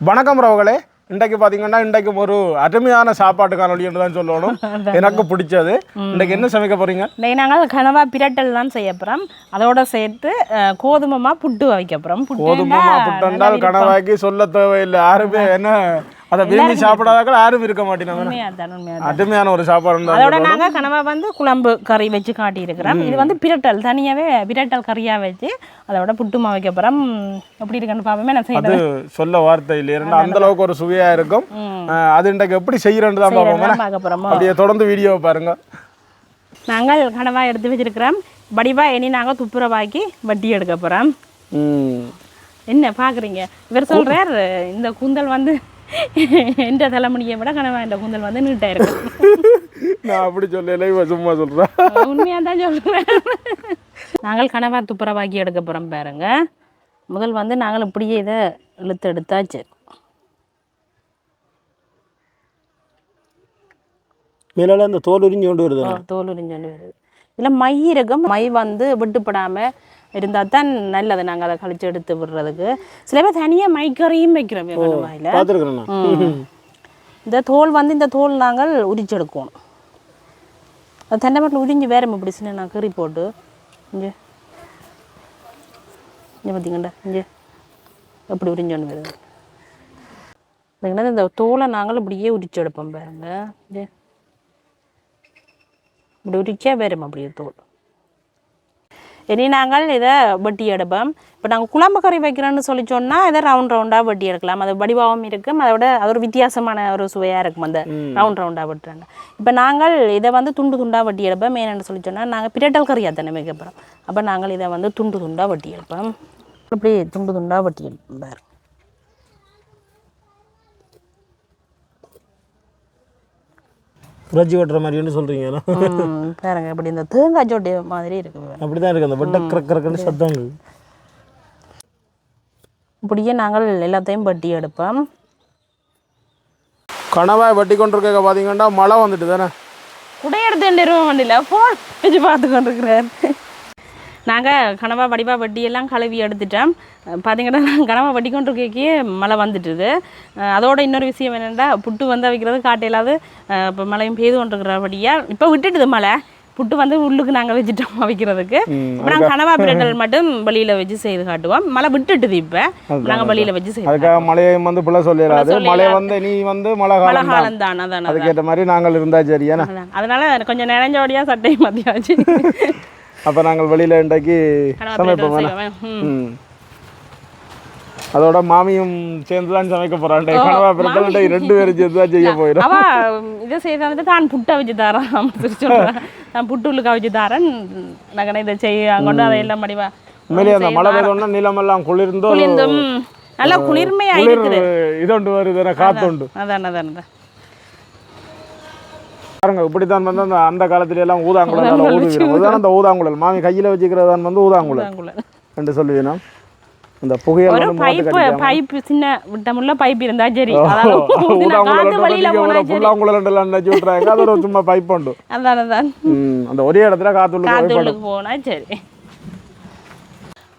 வணக்கம் ரவகளே. இன்றைக்கு பார்த்தீங்கன்னா இன்றைக்கு ஒரு அருமையான சாப்பாட்டு காணொலி என்று தான் சொல்லணும். எனக்கு பிடிச்சது. இன்றைக்கு என்ன சமைக்க போறீங்க? இன்னைக்கு நாங்கள் கனவா பிரட்டல் தான் செய்ய போகிறோம் அதோட சேர்த்து அஹ், கோதுமமா புட்டு வைக்க போகிறோம் கோதுமை புட்டண்டால் கணவாக்கி சொல்ல தேவையில்லை. யாருமே என்ன அதை விரும்பி சாப்பிடாதாக்கள் யாரும் இருக்க மாட்டேங்க அருமையான ஒரு சாப்பாடு அதோட நாங்கள் கனவா வந்து குழம்பு கறி வச்சு காட்டியிருக்கிறோம். இது வந்து பிரட்டல் தனியாகவே பிரட்டல் கறியாக வச்சு அதோட புட்டுமா வைக்க போகிறோம் எப்படி இருக்குன்னு பார்ப்போமே நான் செய்யறது சொல்ல வார்த்தை இல்லை இருந்தால் அந்த அளவுக்கு ஒரு சுவையா இருக்கும். அது இன்றைக்கு எப்படி செய்யறேன்னு தான் பார்ப்போம் பார்க்க போகிறோமோ அப்படியே தொடர்ந்து வீடியோவை பாருங்க. நாங்கள் கனவா எடுத்து வச்சிருக்கிறோம். வடிவா இனி நாங்கள் துப்புரவாக்கி வட்டி எடுக்க போகிறோம். என்ன பார்க்குறீங்க இவர் சொல்கிறார் இந்த கூந்தல் வந்து எந்த தலைமுடியை விட கனவா இந்த கூந்தல் வந்து நீட்டாக இருக்கும் நான் அப்படி சொல்லல இவ சும்மா சொல்றேன் உண்மையாக தான் சொல்கிறேன் நாங்கள் கனவா துப்புரவாக்கி எடுக்க போகிறோம் பாருங்க. முதல் வந்து நாங்கள் இப்படியே இதை இழுத்து எடுத்தாச்சு. மேலால அந்த தோல் உரிஞ்சு கொண்டு வருது. தோல் உரிஞ்சோண்டு வருது. இதில் மை இருக்கும் மை வந்து விட்டுப்படாமல் இருந்தால் தான் நல்லது. நாங்கள் அதை கழிச்சு எடுத்து விடுறதுக்கு. சில பேர் தனியாக மைக்கறியும் வைக்கிறோம் இந்த தோல் வந்து இந்த தோல் நாங்கள் உரிச்சு எடுக்கணும் அது தென்னை மரத்தில் உரிஞ்சு வேற இப்படி சின்ன நான் கறி போட்டு. இங்கே. இங்கே பார்த்தீங்கண்டா இங்கே. எப்படி உரிஞ்சோன்னு வருது பார்த்தீங்கன்னா இந்த தோலை நாங்கள் இப்படியே உரிச்சு எடுப்போம் பாருங்க இப்படி உரிச்சா வேறும் அப்படியே தோல். இனி நாங்கள் இதை வட்டி எடுப்போம். இப்போ நாங்கள் குழம்பு கறி வைக்கிறோன்னு சொல்லி சொன்னால் இதை ரவுண்ட் ரவுண்டாக வட்டி எடுக்கலாம். அது வடிவாகவும் இருக்கும். அதை விட அது ஒரு வித்தியாசமான ஒரு சுவையாக இருக்கும் அந்த ரவுண்ட் ரவுண்டாக வெட்டுறாங்க இப்போ நாங்கள் இதை வந்து துண்டு துண்டாக வட்டி எடுப்போம். என்னென்னு சொல்லி சொன்னால் நாங்கள் பிரட்டல் கறியாக தானே வைக்க போகிறோம் அப்போ நாங்கள் இதை வந்து துண்டு துண்டாக வட்டி எடுப்போம். இப்படி துண்டு துண்டாக வட்டி எடுப்போம் புரட்சி ஓட்டுற மாதிரின்னு சொல்றீங்க. பாருங்க இப்படி இந்த தேங்காய் சோட்டி மாதிரி இருக்கு. அப்படிதான் இருக்கு அந்த வெட்ட கிரக் கிரக்குன்னு சத்தம் இப்படியே நாங்கள் எல்லாத்தையும் வட்டி எடுப்போம். கணவாய் வட்டி கொண்டிருக்க பார்த்தீங்கன்னா மழை வந்துட்டு தானே? குடை எடுத்து நிறுவ வண்டியில். ஃபோன் வச்சு பார்த்து கொண்டிருக்கிறார். நாங்கள் கனவா வடிவா வட்டி எல்லாம் கழுவி எடுத்துட்டோம். பார்த்தீங்கன்னா கனவா வட்டி கொண்டிருக்கே மழை வந்துட்டுது. அதோட இன்னொரு விஷயம் என்னென்னா புட்டு வந்து வைக்கிறது காட்டையிலாது இப்போ மழையும் பெய்து கொண்டிருக்கிறபடியாக இப்போ விட்டுட்டுது மழை. புட்டு வந்து உள்ளுக்கு நாங்கள் வச்சுட்டோம் வைக்கிறதுக்கு இப்போ நாங்கள் கனவா பிரட்டல் மட்டும் வெளியில் வச்சு செய்து காட்டுவோம். மழை விட்டுட்டுது இப்போ. நாங்கள் வெளியில் வச்சு செய்து அதுக்காக மழையையும் வந்து பிள்ளை சொல்லிடாது. மழை வந்து நீ வந்து மழை காலம் தான் காலம் தான் அதான். அதுக்கேற்ற மாதிரி நாங்கள் இருந்தா அதான். அதனால கொஞ்சம் நினைஞ்சோடியாக சட்டையும் மத்தியாச்சு அப்போ நாங்கள் வெளியில் இன்றைக்கு சமைப்போம் ம். அதோட மாமியும் சேர்ந்து தான் சமைக்க போறான் கனவா பிரட்டல் ரெண்டு பேரும் சேர்ந்து தான் செய்ய போயிடும். அவ இதை வந்துட்டு தான் புட்டை வச்சு தரான். சொல்கிறேன் நான் புட்டு உள்ளுக்கா வச்சு தரேன். நகனை இதை செய்ய கொண்டு அதை எல்லாம் மடிவா உண்மையிலேயே அந்த மழை பெய்தோன்னா நிலமெல்லாம் குளிர்ந்தோ குளிர்ந்தும். நல்லா குளிர்மையா குளிர் இருக்குது. இதொண்டு வருது காத்துண்டு அதான் அதான் அதான். பாருங்க இப்படித்தான் வந்து அந்த அந்த காலத்துல எல்லாம் ஊதாங்குழல் ஊதுகிறோம். அதுதான் அந்த ஊதாங்குழல். மாமி கையில வச்சுக்கிறதான் வந்து ஊதாங்குழல். என்று சொல்லுவீனா? அந்த புகையல் பைப்பு. பைப்பு சின்ன விட்டமுள்ள பைப் இருந்தா சரி. விட்டுறாங்க. அது ஒரு சும்மா பைப் உண்டு. அந்த ஒரே இடத்துல காத்துள்ள போனா சரி.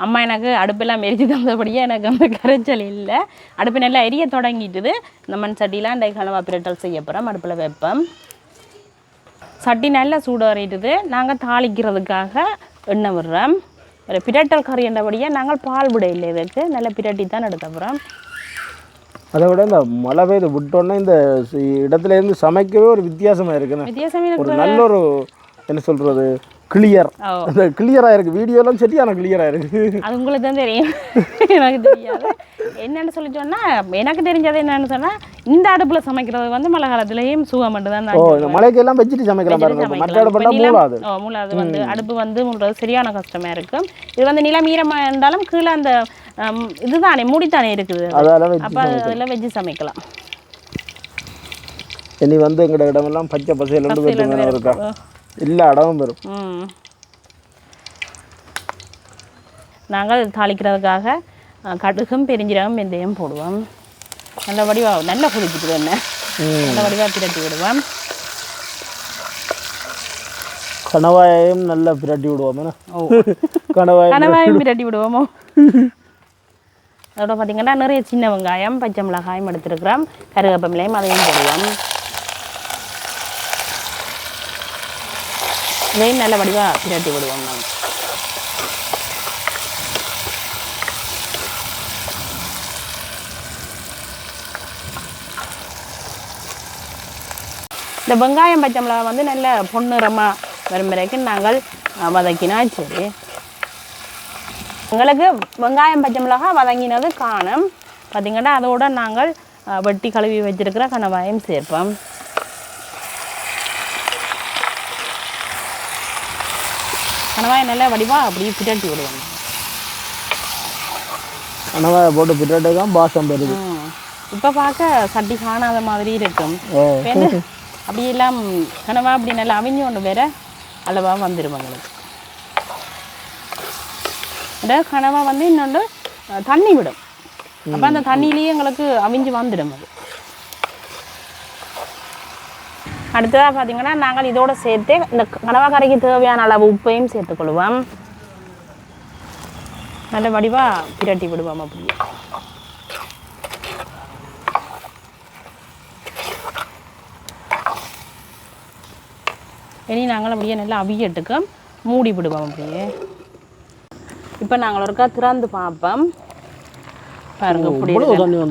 அம்மா எனக்கு அடுப்பெல்லாம் எரிச்சு தந்தபடியே எனக்கு அந்த கரைச்சல் இல்லை. அடுப்பு நல்லா எரிய தொடங்கிட்டுது. இந்த மண் சட்டிலாம் இந்த கனவா பிரட்டல் செய்ய போகிறோம் அடுப்பில் வைப்போம். சட்டி நல்லா சூடாறிட்டுது நாங்கள் தாளிக்கிறதுக்காக எண்ணெய் விடுறோம். ஒரு பிரட்டல் கறி என்றபடியே நாங்கள் பால் விட இல்லை இதுக்கு நல்லா பிரட்டி தான் எடுக்க போகிறோம் அதை விட இந்த மழை பெய்து விட்டோன்னே இந்த சி- இடத்துல இருந்து சமைக்கவே ஒரு வித்தியாசமா இருக்குண்ணே வித்தியாசமே ஒரு நல்ல ஒரு என்ன சொல்றது கிளியர் ஓ. அந்த கிளியரா இருக்கு. வீடியோலாம் சரியான கிளியரா இருக்கு. அது உங்களுக்கு தான் தெரியும். எனக்கு தெரியாது. என்னன்னு சொல்லி சொன்னா எனக்கு தெரிஞ்சது என்னன்னு சொன்னா இந்த அடுப்புல சமைக்கிறது வந்து மழை காலத்துலயும் சுகம் மட்டும் தான் ஓ எல்லாம் வச்சுட்டு சமைக்கலாம் பாருங்க. மற்ற அடுப்பெல்லாம் மூடாது. மூலாது வந்து அடுப்பு வந்து மூடுறது சரியான கஷ்டமா இருக்கும் இது வந்து நிலம் ஈரமா இருந்தாலும் கீழே அந்த இதுதானே மூடித்தானே இருக்குது அது. அதால வச்சு அப்ப அதில் வச்சு சமைக்கலாம். இனி வந்து எங்கட இடமெல்லாம் பச்சை பசையில இருக்கா. எல்லா இடமும் வரும். நாங்கள் தாளிக்கிறதுக்காக கடுகும் பெருஞ்சீரகம் வெந்தயம் போடுவோம். நல்ல வடிவா நல்லா புளிச்சிட்டு என்ன? நல்ல வடிவா பிரட்டி விடுவோம். கணவாயையும் நல்லா பிரட்டி விடுவோம். என்ன? ஓ. கணவாய் கனவாயும் பிரட்டி விடுவோமோ. அதோட பார்த்தீங்கன்னா நிறைய சின்ன வெங்காயம் பச்சை மிளகாயும் எடுத்துருக்குறோம். கருவேப்பமிலையும் அதையும் போடுவோம். இதையும் நல்ல வடிவாக பிரட்டி விடுவோம் நாங்கள் இந்த வெங்காயம் பச்சை மிளகாய் வந்து நல்ல பொன்னிறமாக வரும் வரைக்கும் நாங்கள் வதக்கினா சரி. எங்களுக்கு வெங்காயம் பச்சை மிளகா வதங்கினது காணும். பார்த்தீங்கன்னா அதோட நாங்கள் வெட்டி கழுவி வச்சிருக்கிற கணவாயம் சேர்ப்போம். கணவாயம் நல்லா வடிவாக அப்படியே பிரட்டி விடுவோம் கணவாயை போட்டு பின்னாடி தான் பாசம் பெறுது இப்போ பார்க்க சட்டி காணாத மாதிரி இருக்கும். அப்படி எல்லாம் கனவா அப்படி நல்லா அவிஞ்சு ஒன்று வேற அளவா வந்துடும் எங்களுக்கு இந்த கனவா வந்து இன்னொன்று தண்ணி விடும். அப்போ அந்த தண்ணியிலேயே எங்களுக்கு அவிஞ்சு வந்துடும் அது. அடுத்ததாக பார்த்தீங்கன்னா நாங்கள் இதோட சேர்த்து இந்த கனவாக்கரைக்கு தேவையான அளவு உப்பையும் சேர்த்துக்கொள்வோம். நல்ல வடிவாக பிரட்டி விடுவோம் அப்படியே. இனி நாங்கள் அப்படியே நல்லா அவியட்டுக்கு மூடி விடுவோம் அப்படியே. இப்போ நாங்கள் ஒருக்கா திறந்து பார்ப்போம். பாருங்க இப்படி.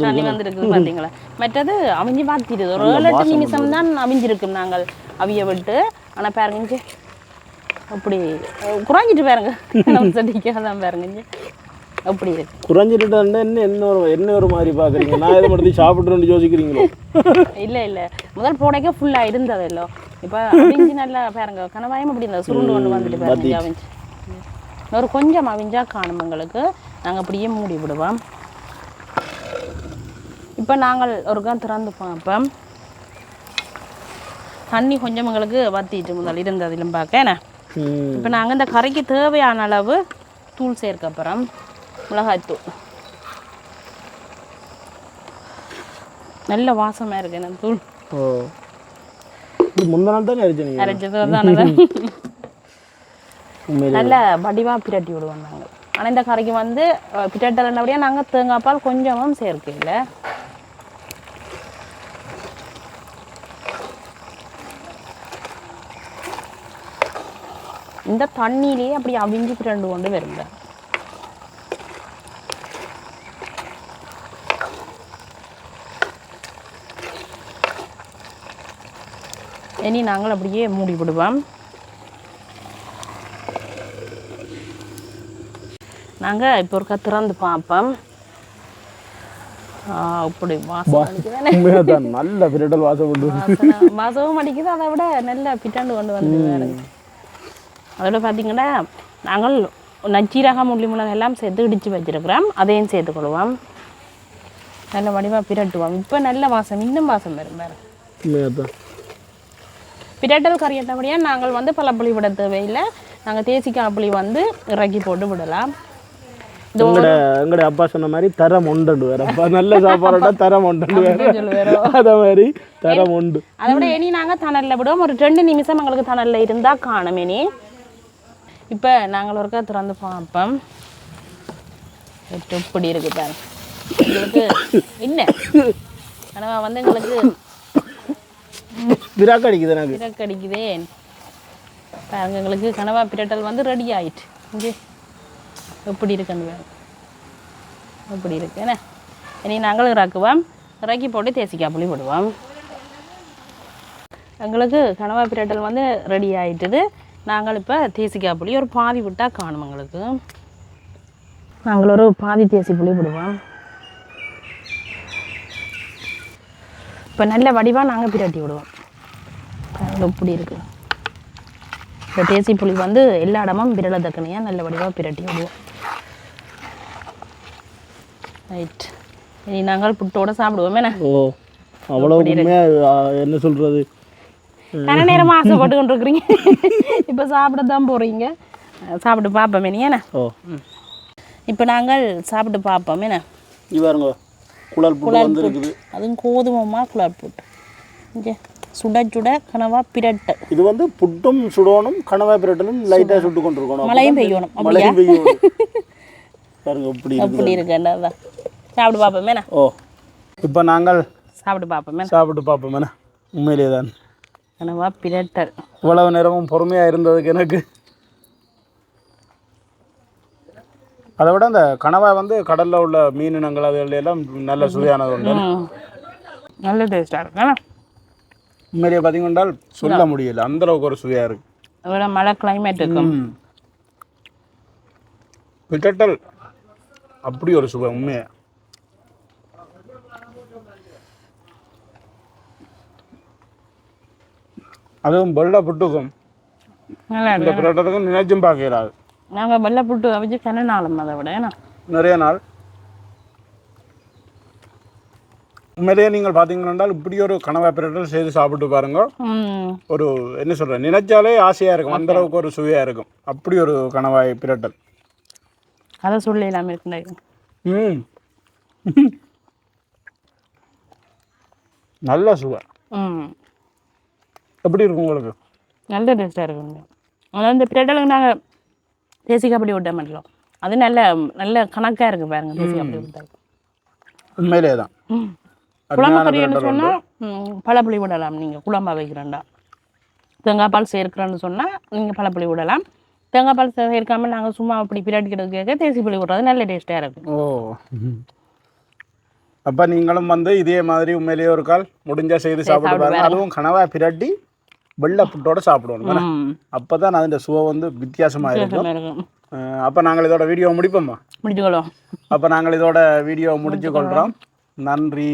தண்ணி வந்திருக்கு. பார்த்தீங்களா மற்றது அவிஞ்சு பார்த்திடுது ஒரு ஏழு எட்டு நிமிஷம் தான் அவிஞ்சிருக்கும் நாங்கள். அவிய விட்டு. ஆனால் பாருங்க இங்க. அப்படி குறைஞ்சிட்டு பாருங்க. நம்ம சட்டிக்காக தான் பாருங்க இங்க. அப்படி குறைஞ்சிட்டு என்ன என்ன ஒரு என்ன ஒரு மாதிரி பார்க்குறீங்க நான் இதை மட்டும் சாப்பிட்றேன்னு யோசிக்கிறீங்களோ? இல்லை இல்லை. முதல் போடைக்கே ஃபுல்லாக இருந்தது இல்லை இப்போ அவிஞ்சு நல்லா பாருங்க கனவாயம் அப்படி இந்த சுருண்டு கொண்டு வந்துட்டு பாருங்க அவிஞ்சு. ஒரு கொஞ்சம் அவிஞ்சா காணும் எங்களுக்கு நாங்கள் அப்படியே மூடி விடுவோம். இப்போ நாங்கள் ஒருக்கா திறந்து பார்ப்போம். தண்ணி கொஞ்சம் எங்களுக்கு வத்திட்டு முதல் இருந்ததிலும் பார்க்க என்ன? ம். இப்போ நாங்கள் இந்த கறிக்கு தேவையான அளவு தூள் சேர்க்க அப்புறம் மிளகாய்த்தூள். நல்ல வாசமாக இருக்கு இந்த தூள்? ஓ. இது முந்த நாள் தானே அரிச்சு நீங்கள் அரைச்சது தானே உண்மையிலே நல்ல வடிவாக பிரட்டி விடுவோம் நாங்கள் ஆனால் இந்த கறிக்கு வந்து பிரட்டலைன்னபடியாக நாங்கள் தேங்காய் பால் கொஞ்சமும் சேர்க்கையில் இந்த தண்ணியிலேயே அப்படி அவிஞ்சு பிரண்டு கொண்டு வருங்க. இனி நாங்கள் அப்படியே மூடி விடுவோம். நாங்கள் இப்போ ஒருக்கா திறந்து பார்ப்போம். அப்படி வாசம் நல்ல வாசப்பட்டு வாசனை வாசமும் அடிக்குது அதை விட நல்ல பிட்டாண்டு கொண்டு வந்து அதோட பார்த்தீங்கன்னா நாங்கள் நச்சீரகம் உள்ளி மிளகாய் எல்லாம் சேர்த்து இடித்து வச்சிருக்கிறோம். அதையும் சேர்த்துக்கொள்வோம் நல்ல வடிவாக பிரட்டுவோம். இப்போ நல்ல வாசம் இன்னும் வாசம் வரும் தான் பிரட்டல் கறியட்டபடியாக நாங்கள் வந்து பழப்புளி விட தேவையில்லை. நாங்கள் தேசிக்காய் புளி வந்து இறக்கி போட்டு விடலாம். எங்கட அப்பா சொன்ன மாதிரி தரம் உண்டு வேற அப்பா நல்ல சாப்பாடோட தரம் உண்டு வேற அத மாதிரி தரம் உண்டு. அதை விட இனி நாங்கள் தணலில் விடுவோம். ஒரு ரெண்டு நிமிஷம் எங்களுக்கு தணலில் இருந்தால் காணும் இனி. இப்போ நாங்கள் ஒருக்கா திறந்து பார்ப்போம். இப்படி இருக்கு பாருங்க எங்களுக்கு என்ன? கனவா வந்து எங்களுக்கு விராக்க அடிக்குது எனக்கு. பிறக்கு அடிக்குதே. பாருங்க எங்களுக்கு கனவா பிரட்டல் வந்து ரெடி ஆயிட்டு. இங்கே. எப்படி இருக்குன்னு பாருங்க எப்படி இருக்கு என்ன? இனி நாங்கள் இறக்குவோம். இறக்கி போட்டு தேசிக்காய் புளி போடுவோம். எங்களுக்கு கனவா பிரட்டல் வந்து ரெடி ஆயிட்டுது. நாங்கள் இப்போ தேசிக்காய் புளி ஒரு பாதி விட்டால் காணும் எங்களுக்கு. நாங்கள் ஒரு பாதி தேசி புளி விடுவோம். இப்போ நல்ல வடிவாக நாங்கள் பிரட்டி விடுவோம். இப்படி இருக்கு? இந்த தேசி புளி வந்து எல்லா இடமும் விரல தக்கனையாக நல்ல வடிவாக பிரட்டி விடுவோம். ரைட் இனி நாங்கள் புட்டோட சாப்பிடுவோம். என்ன? ஓ அவ்வளோ என்ன சொல்றது? கன நேரமாக ஆசைப்பட்டு கொண்டு இருக்கிறீங்க இப்போ சாப்பிட தான் போகிறீங்க சாப்பிட்டு பார்ப்போம் என்ன? ஓ. இப்போ நாங்கள் சாப்பிட்டு பார்ப்போம் என்ன? இது பாருங்க குழல் வந்து இருக்குது அதுவும் கோதுமமா குழாய் போட்டு. இங்கே சுட சுட கனவா பிரட்டை. இது வந்து புட்டும் சுடணும் கணவாய் பிரட்டலும் லைட்டாக சுட்டு கொண்டு இருக்கணும் மழையும் பெய்யணும். மழையும் பெய்யணும் பாருங்க இப்படி இருக்குது அப்படி இருக்கேன்டா அதான். சாப்பிட்டு பார்ப்போம் ஓ. இப்போ நாங்கள் சாப்பிட்டு பார்ப்போம் சாப்பிட்டு பார்ப்போம் உண்மையிலே தான் கனவா பிரட்டல் இவ்வளவு நேரமும் பொறுமையாக இருந்ததுக்கு எனக்கு. அதை விட அந்த கணவாய் வந்து கடலில் உள்ள மீனினங்கள் அதுகள் எல்லாம் நல்ல சுவையானது உண்டு. நல்ல டேஸ்ட்டாக இருக்கு. உண்மையிலேயே பார்த்தீங்கன்னா சொல்ல முடியல. அந்த அளவுக்கு ஒரு சுவையாக இருக்கு. அதோட மழை கிளைமேட் இருக்கும். ம். பிட்டல் அப்படி ஒரு சுவை உண்மையா. அதுவும் வெள்ளை புட்டுக்கும். இந்த பிரெட்டருக்கும் நினைச்சும் பார்க்கிறாது நாங்கள் வெள்ளை புட்டு அவிச்சு கண்ணனாலும் அதை விட ஏன்னா? நிறைய நாள். உண்மையிலேயே நீங்கள் பார்த்தீங்கன்னா இப்படி ஒரு கனவா பிரட்டல் செய்து சாப்பிட்டு பாருங்க. ஒரு என்ன சொல்கிறேன் நினைச்சாலே ஆசையாக இருக்கும். அந்த அளவுக்கு ஒரு சுவையாக இருக்கும். அப்படி ஒரு கனவாய் பிரட்டல். அதை சொல்லி இல்லாமல் இருக்குண்டாங்க ம். நல்ல சுவை. ம். எப்படி இருக்கும் உங்களுக்கு? நல்ல டேஸ்ட்டாக இருக்குங்க. அதாவது இந்த பிரெட்டலுக்கு நாங்கள் தேசி கபடி விட்ட மாட்டோம் அது நல்ல நல்ல கணக்காக இருக்குது பாருங்க தேசி கபடி விட்டாங்க உண்மையிலே தான். குழம்பு கறின்னு. சொன்னால் பழப்புளி விடலாம். நீங்கள் குழம்பா வைக்கிறேன்டா. தேங்காய் பால் சேர்க்கிறேன்னு சொன்னால் நீங்கள் பழப்புளி விடலாம். தேங்காய் பால் சேர்க்காம நாங்கள் சும்மா அப்படி பிரட்டிக்கிறது கேட்க தேசி புளி விடுறது நல்ல டேஸ்ட்டாக இருக்கும் ஓ. அப்போ நீங்களும் வந்து இதே மாதிரி உண்மையிலேயே ஒரு கால் முடிஞ்சா செய்து சாப்பிட்டு பாருங்க. அதுவும் கனவா பிரட்டி வெள்ளை புட்டோட சாப்பிடுவோம் ம். அப்போ தான் அதோட சுவை வந்து வித்தியாசமாக இருக்கும். அப்போ நாங்கள் இதோட வீடியோ முடிப்போமா? முடிச்சுக்கலாம் அப்போ நாங்கள் இதோட வீடியோ முடிச்சு கொள்கிறோம் நன்றி.